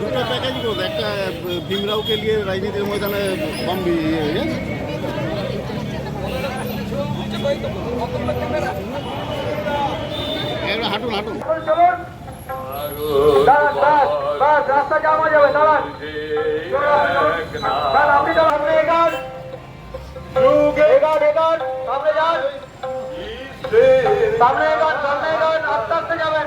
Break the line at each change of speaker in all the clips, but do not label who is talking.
দুটো প্যাকেজ করব একটা ভীমরাওকে নিয়ে রাজনীতির ময়দানে বম ইয়ে হয়ে হাঁটুন হাঁটুন।
রাস্তা জাম হয়ে যাবে দাঁড়ান আপনি দাঁড়ান এগান সামনে যান সামনে এগান, আস্তে আস্তে যাবেন।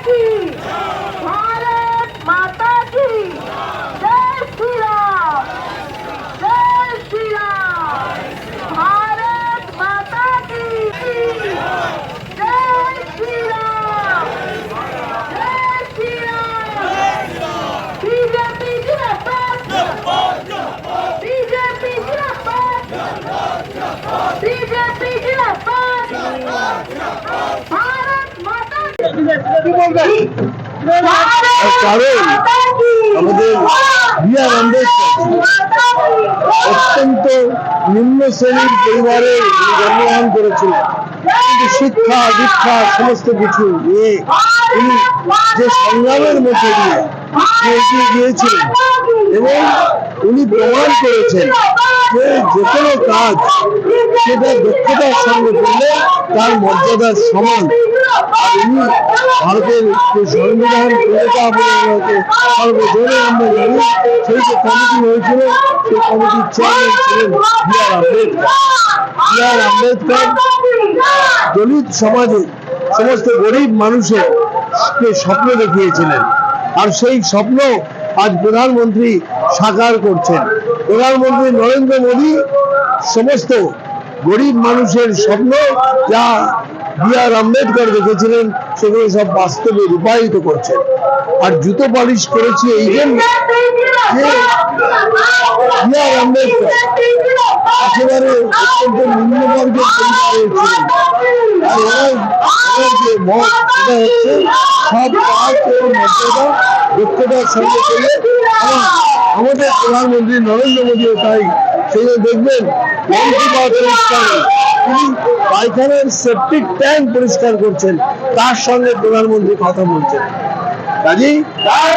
নাকি
কারণ আমাদের বি আর আম্বেদকর অত্যন্ত নিম্ন শ্রেণির পরিবারে জন্মগ্রহণ করেছিলেন। কিন্তু শিক্ষা দীক্ষা সমস্ত কিছু নিয়ে তিনি যে সংগ্রামের মধ্যে দিয়ে এগিয়ে গিয়েছিলেন এবং উনি প্রমাণ করেছেন যে যে কোনো কাজ সেটা দক্ষতার সঙ্গে করলে তার মর্যাদার সমান। ভারতের সংবিধান সেই যে কমিটি হয়েছিল, সেই কমিটির চেয়ারম্যান ছিলেন B R Ambedkar. B R Ambedkar Dalit সমাজে সমস্ত গরিব মানুষের স্বপ্ন দেখিয়েছিলেন। আর সেই স্বপ্ন আজ প্রধানমন্ত্রী সাকার করছেন। প্রধানমন্ত্রী নরেন্দ্র মোদী সমস্ত গরিব মানুষের স্বপ্ন যা বি আর আম্বেদকর দেখেছিলেন সেগুলো সব বাস্তবে রূপায়িত করছেন আর জুতো পালিশ করেছি এই জন্য বি আর আম্বেদকর একেবারে অত্যন্ত নিম্নবর্গের সেটা হচ্ছে সব কাজ ও আমাদের প্রধানমন্ত্রী নরেন্দ্র মোদীও তাই জন্য দেখবেন মন কি বাত অনুষ্ঠানে পায়খানার সেপটিক ট্যাঙ্ক পরিষ্কার করছেন তার সঙ্গে প্রধানমন্ত্রী কথা বলছেন। কাজেই তার